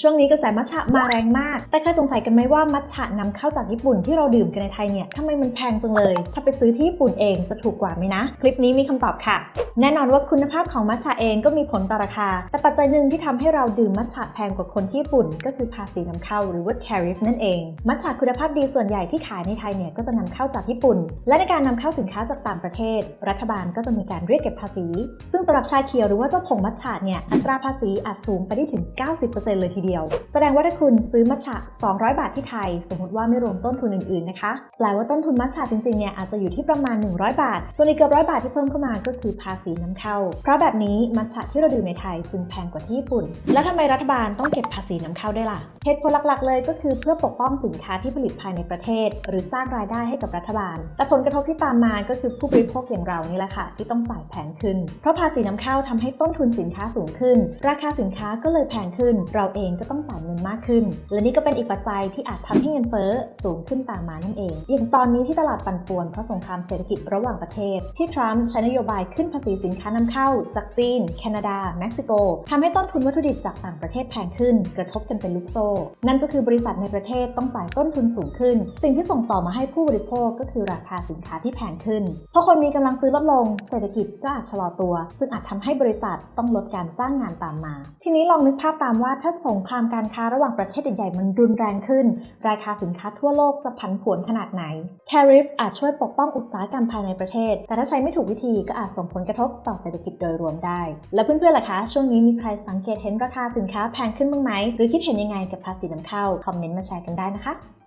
ช่วงนี้กระแสมัทฉะมาแรงมาก แต่เคยสงสัยกันไหมว่ามัทฉะนำเข้าจากญี่ปุ่นที่เราดื่มกันในไทยเนี่ยทำไมมันแพงจังเลย ถ้าไปซื้อที่ญี่ปุ่นเองจะถูกกว่าไหมนะ คลิปนี้มีคำตอบค่ะ แน่นอนว่าคุณภาพของมัทฉะเองก็มีผลต่อราคา แต่ปัจจัยหนึ่งที่ทำให้เราดื่มมัทฉะแพงกว่าคนที่ญี่ปุ่น ก็คือภาษีนำเข้าหรือว่า tariff นั่นเอง มัทฉะคุณภาพดีส่วนใหญ่ที่ขายในไทยเนี่ยก็จะนำเข้าจากญี่ปุ่น และในการนำเข้าสินค้าจากต่างประเทศ รัฐบาลก็จะมีการเรียกเก็บภาษี ซึ่งสำหรับชาเขียวหรือว่าเจ้าผงมัทฉะเนี่ยอัตราภาษีอาจสูงไปได้ถึง 90%เลยทีเดียว แสดงว่าถ้าคุณซื้อมัทฉะ200 บาทที่ไทย สมมติว่าไม่รวมต้นทุนอื่นๆนะคะแปลว่าต้นทุนมัทฉะจริงๆเนี่ยอาจจะอยู่ที่ประมาณ 100 บาท ส่วนอีกเกือบร้อยบาทที่เพิ่มเข้ามาก็คือภาษีนำเข้า เพราะแบบนี้มัทฉะที่เราดื่มในไทยจึงแพงกว่าที่ญี่ปุ่น แล้วทำไมรัฐบาลต้องเก็บภาษีนำเข้าได้ล่ะเหตุผลหลักๆ เลยก็คือเพื่อปกป้องสินค้าที่ผลิตภายในประเทศ หรือสร้างรายได้ให้กับรัฐบาล แต่ผลกระทบที่ตามมาก็คือผู้บริโภคอย่างเรานี่แหละค่ะ ที่ต้องจ่ายแพงขึ้น เพราะภาษีนำเข้าทำให้ต้นทุนสินค้าสูงขึ้น ราคาสินค้าก็เลยแพงขึ้น เราเองก็ต้องจ่ายเงินมากขึ้น และนี่ก็เป็นอีกปัจจัยที่อาจทำให้เงินเฟ้อสูงขึ้นตามมานั่นเอง อย่างตอนนี้ที่ตลาดปั่นป่วนเพราะสงครามเศรษฐกิจระหว่างประเทศ ที่ทรัมป์ใช้นโยบายขึ้นภาษีสินค้านำเข้า จากจีน แคนาดา เม็กซิโกทำให้ต้นทุนวัตถุดิบจากต่างประเทศแพงขึ้น กระทบกันเป็นลูกโซ่ นั่นก็คือบริษัทในประเทศต้องจ่ายต้นทุนสูงขึ้น สิ่งที่ส่งต่อมาให้ผู้บริโภคก็คือราคาสินค้าที่แพงขึ้นเพราะคนมีกำลังซื้อลดลง เศรษฐกิจก็อาจชะลอตัว ซึ่งอาจทำให้บริษัทต้องลดการจ้างงานตามมา ทีนี้ลองนึกภาพตามว่าถ้าสงครามการค้าระหว่างประเทศใหญ่ๆมันรุนแรงขึ้น ราคาสินค้าทั่วโลกจะผันผวนขนาดไหน tariff อาจช่วยปกป้องอุตสาหกรรมภายในประเทศ แต่ถ้าใช้ไม่ถูกวิธีก็อาจส่งผลกระทบต่อเศรษฐกิจโดยรวมได้ แล้วเพื่อนๆล่ะคะ ช่วงนี้มีใครสังเกตเห็นราคาสินค้าแพงขึ้นบ้างไหม หรือคิดเห็นยังไงกับภาษีนำเข้า คอมเมนต์มาแชร์กันได้นะคะ